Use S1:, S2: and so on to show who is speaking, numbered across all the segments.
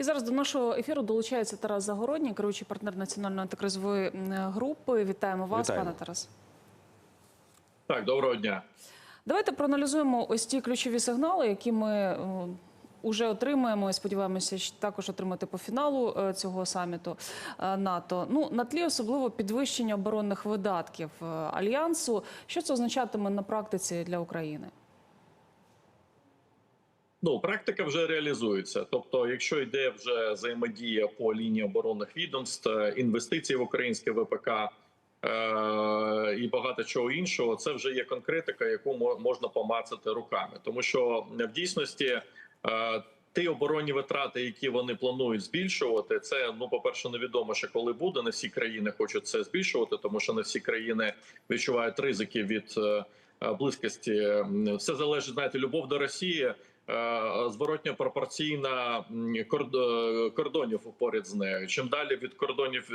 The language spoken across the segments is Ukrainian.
S1: І зараз до нашого ефіру долучається Тарас Загородній, керуючий партнер національної антикризової групи. Вітаємо вас,
S2: Вітаємо.
S1: пане Тарас.
S3: Так, доброго дня.
S1: Давайте проаналізуємо ось ті ключові сигнали, які ми вже отримаємо. і Сподіваємося, також отримати по фіналу е, цього саміту е, НАТО. Ну на тлі особливо підвищення оборонних видатків е, альянсу. Що це означатиме на практиці для України?
S3: Ну, практика вже реалізується. Тобто, якщо йде вже взаємодія по лінії оборонних відомств, е, інвестиції в українське ВПК е- і багато чого іншого, це вже є конкретика, яку можна помацати руками, тому що в дійсності. Е- Ті оборонні витрати, які вони планують збільшувати, це ну по перше, невідомо ще коли буде. Не всі країни хочуть це збільшувати, тому що не всі країни відчувають ризики від е, е, близькості. Все залежить, знаєте, любов до Росії. Е, Зворотньо пропорційна е, кордонів поряд з нею. Чим далі від кордонів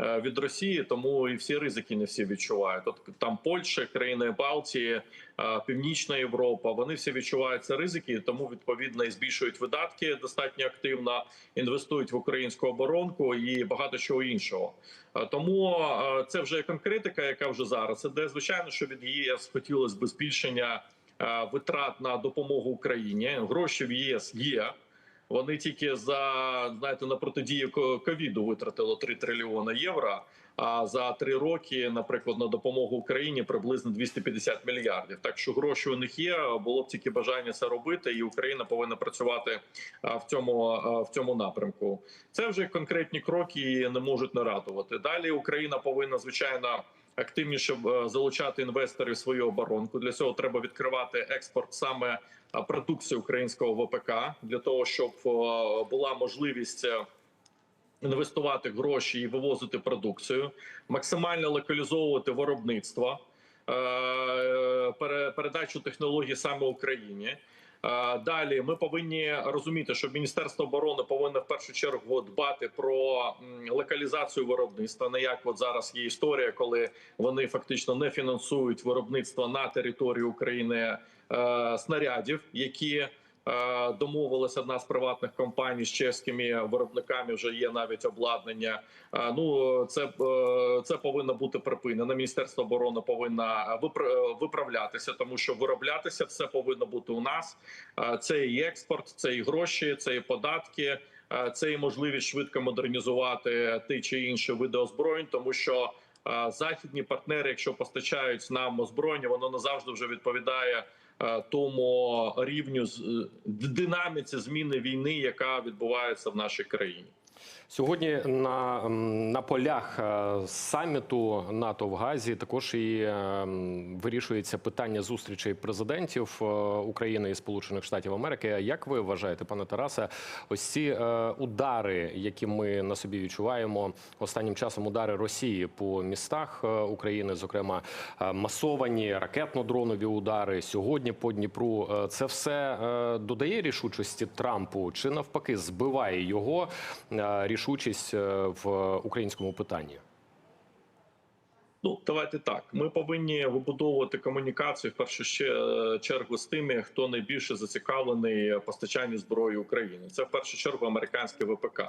S3: е, від Росії, тому і всі ризики не всі відчувають. От там Польща, країни Балтії, Північна Європа. Вони всі відчувають ці ризики, тому відповідно і збільшують видатки достатньо активно, інвестують в українську оборонку і багато чого іншого. Тому це вже конкретика, яка вже зараз іде. Звичайно, що від ЄС хотілося б збільшення витрат на допомогу Україні. Гроші в ЄС є. Вони тільки за знаєте на протидію ко- ковіду витратило 3 трильйони євро. А за три роки, наприклад, на допомогу Україні приблизно 250 мільярдів. Так що гроші у них є. Було б тільки бажання це робити, і Україна повинна працювати в цьому в цьому напрямку. Це вже конкретні кроки не можуть не радувати. Далі Україна повинна звичайно активніше е, залучати інвесторів в свою оборонку. Для цього треба відкривати експорт саме а, продукції українського ВПК для того, щоб е, була можливість. е, Інвестувати гроші і вивозити продукцію, максимально локалізовувати виробництво, е, передачу технологій саме Україні. Е, Далі ми повинні розуміти, що Міністерство оборони повинно в першу чергу дбати про локалізацію виробництва. Не як от зараз є історія, коли вони фактично не фінансують виробництво на території України е, снарядів, які Е, Домовилася одна з приватних компаній з чеськими виробниками. Вже є навіть обладнання. Е, Ну це е, це повинно бути припинено. Міністерство оборони повинно випра- виправлятися, тому що вироблятися все повинно бути у нас. Е, Це і експорт, це і гроші, це і податки. е, Це і можливість швидко модернізувати ті чи інші види озброєнь, тому що е, західні партнери, якщо постачають нам озброєння, воно не завжди вже відповідає е, тому рівню е, динаміці зміни війни, яка відбувається в нашій країні.
S2: Сьогодні на, на полях е, саміту НАТО в Газі також і е, вирішується питання зустрічей президентів е, України і Сполучених Штатів Америки. Як ви вважаєте, пане Тарасе, ось ці удари, які ми на собі відчуваємо останнім часом, удари Росії по містах України, зокрема масовані ракетно-дронові удари сьогодні по Дніпру, це все додає рішучості Трампу чи навпаки збиває його е, рішучість е, в українському питанні?
S3: Ну давайте так. Ми повинні вибудовувати комунікацію в першу ще- чергу з тими, хто найбільше зацікавлений постачанню зброї України. Це в першу чергу американське ВПК.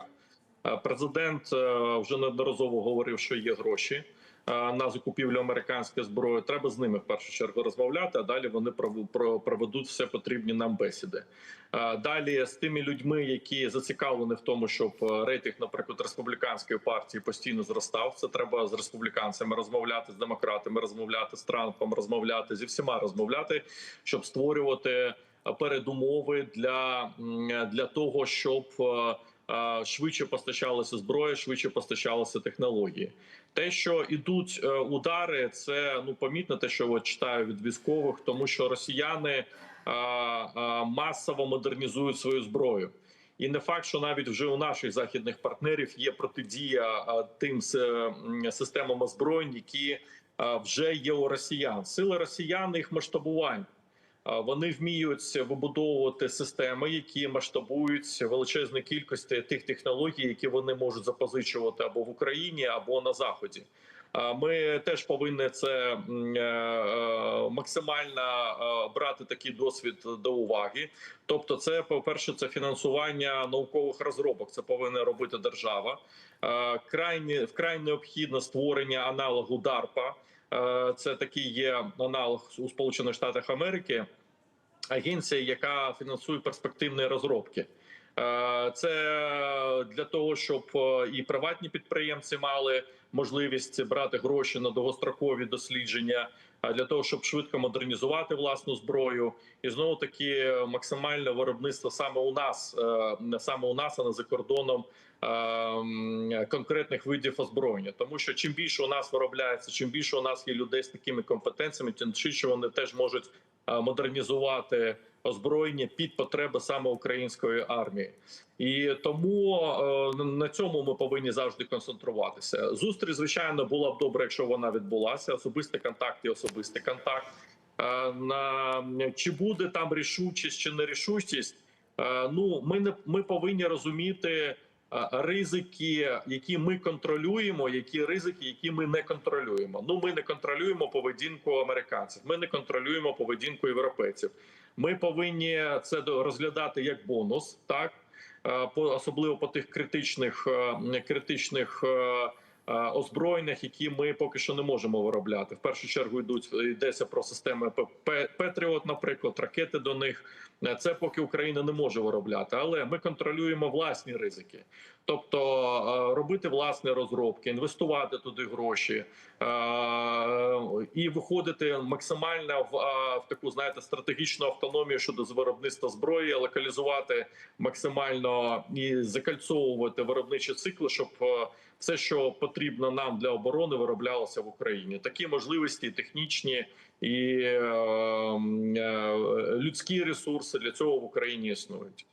S3: Е, Президент е, вже неодноразово говорив, що є гроші е, на закупівлю американської зброї. Треба з ними в першу чергу розмовляти. А далі вони пров- проведуть все потрібні нам бесіди. Далі з тими людьми, які зацікавлені в тому, щоб е, рейтинг, наприклад, республіканської партії постійно зростав. Це треба з республіканцями розмовляти, з демократами розмовляти, з Трампом розмовляти, зі всіма розмовляти, щоб створювати е, передумови для, для того, щоб е, швидше постачалася зброя, швидше постачалися технології. Те, що ідуть е, удари, це ну помітно, те, що от читаю від військових, тому що росіяни е, е, масово модернізують свою зброю. І не факт, що навіть вже у наших західних партнерів є протидія е, тим системам озброєнь, які е, вже є у росіян. Сили росіян їх масштабувань. Вони вміють вибудовувати системи, які масштабують величезні кількості тих технологій, які вони можуть запозичувати або в Україні, або на заході. ми теж повинні це е, е, максимально е, брати такий досвід до уваги. Тобто, це по перше, це фінансування наукових розробок. Це повинна робити держава. Крайні вкрай необхідно створення аналогу DARPA. Е, Це такий є аналог у Сполучених Штатах Америки. Агенція, яка фінансує перспективні розробки. Е, Це для того, щоб е, і приватні підприємці мали можливість брати гроші на довгострокові дослідження, для того, щоб швидко модернізувати власну зброю, і знову таки максимальне виробництво саме у нас, е, не саме у нас, а не за кордоном е, конкретних видів озброєння. Тому що чим більше у нас виробляється, чим більше у нас є людей з такими компетенціями, тим швидше вони теж можуть е, модернізувати озброєння під потреби саме української армії, і тому е, на цьому ми повинні завжди концентруватися. Зустріч, звичайно, була б добре, якщо вона відбулася. Особистий контакт і особистий контакт. Е, На чи буде там рішучість чи нерішучість? Е, Ну ми не ми повинні розуміти ризики, які ми контролюємо, які ризики, які ми не контролюємо. Ну ми не контролюємо поведінку американців. Ми не контролюємо поведінку європейців. Ми повинні це розглядати як бонус, так Е, особливо по тих критичних е, критичних. е, е, Озброєннях, які ми поки що не можемо виробляти, в першу чергу йдуть йдеться про системи Петріот, наприклад, ракети до них. Е, Це поки Україна не може виробляти, але ми контролюємо власні ризики, тобто е, робити власні розробки, інвестувати туди гроші е, і виходити максимально в, в таку знаєте стратегічну автономію щодо виробництва зброї, локалізувати максимально і закальцовувати виробничі цикли, щоб все, що потрібно нам для оборони, вироблялося в Україні. Такі можливості технічні і е, е, людські ресурси для цього в Україні існують.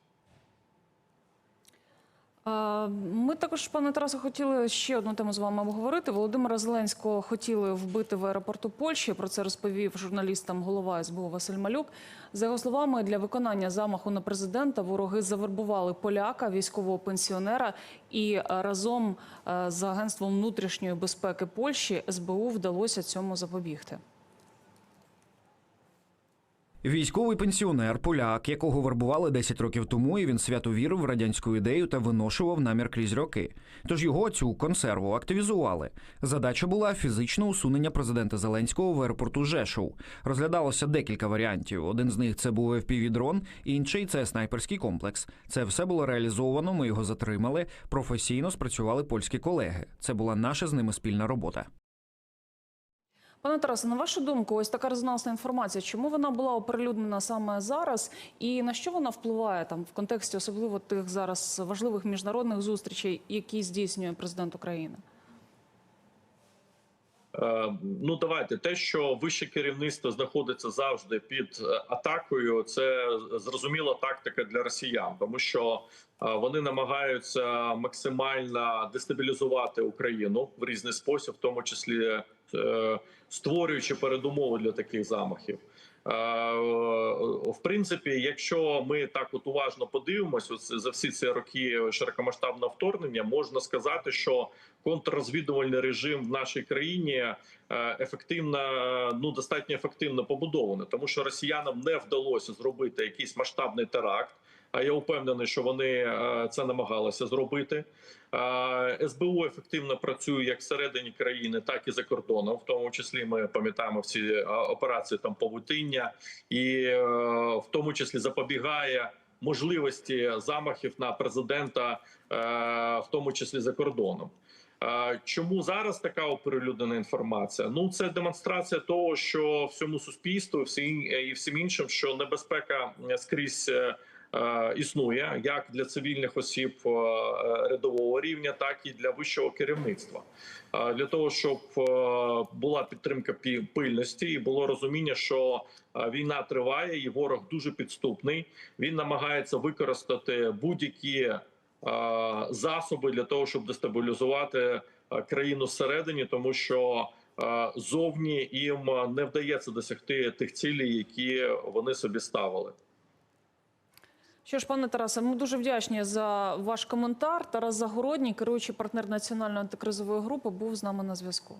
S1: Ми також, пане Тарасе, хотіли ще одну тему з вами обговорити. Володимира Зеленського хотіли вбити в аеропорту Польщі. Про це розповів журналістам голова СБУ Василь Малюк. За його словами, для виконання замаху на президента вороги завербували поляка, військового пенсіонера, і разом е, з агентством внутрішньої безпеки Польщі СБУ вдалося цьому запобігти.
S4: Військовий пенсіонер, поляк, якого вербували 10 років тому, і він свято вірив в радянську ідею та виношував намір крізь роки. Тож його цю консерву активізували. Задача була фізичне усунення президента Зеленського в аеропорту Жешов. Розглядалося декілька варіантів. Один з них це був FPV-дрон, інший це снайперський комплекс. Це все було реалізовано. Ми його затримали. Професійно спрацювали польські колеги. Це була наша з ними спільна робота.
S1: Пане Тарасе, на вашу думку, ось така резонансна інформація. Чому вона була оприлюднена саме зараз, і на що вона впливає там в контексті особливо тих зараз важливих міжнародних зустрічей, які здійснює президент України?
S3: Е, Ну давайте те, що вище керівництво знаходиться завжди під е, атакою, це зрозуміла тактика для росіян, тому що е, вони намагаються максимально дестабілізувати Україну в різний спосіб, в тому числі створюючи передумови для таких замахів. Е, В принципі, якщо ми так от уважно подивимося за всі ці роки широкомасштабного вторгнення, можна сказати, що контррозвідувальний режим в нашій країні е, ефективно, ну достатньо ефективно побудований, тому що росіянам не вдалося зробити якийсь масштабний теракт. Я впевнений, що вони е, це намагалися зробити. СБУ ефективно працює як всередині країни, так і за кордоном. В тому числі ми пам'ятаємо всі е, операції там павутиння, і е, в тому числі запобігає можливості замахів на президента, в тому числі за кордоном. Чому зараз така оприлюднена інформація? Ну це демонстрація того, що всьому суспільству, і всім іншим, що небезпека скрізь існує як для цивільних осіб е, рядового рівня, так і для вищого керівництва. Е, Для того щоб е, була підтримка пі- пильності і було розуміння, що е, війна триває, і ворог дуже підступний. Він намагається використати будь-які е, засоби для того, щоб дестабілізувати е, країну зсередині, тому що е, зовні їм не вдається досягти тих цілей, які вони собі ставили.
S1: Що ж, пане Тарасе, ми дуже вдячні за ваш коментар. Тарас Загородній, керуючий партнер національної антикризової групи, був з нами на зв'язку.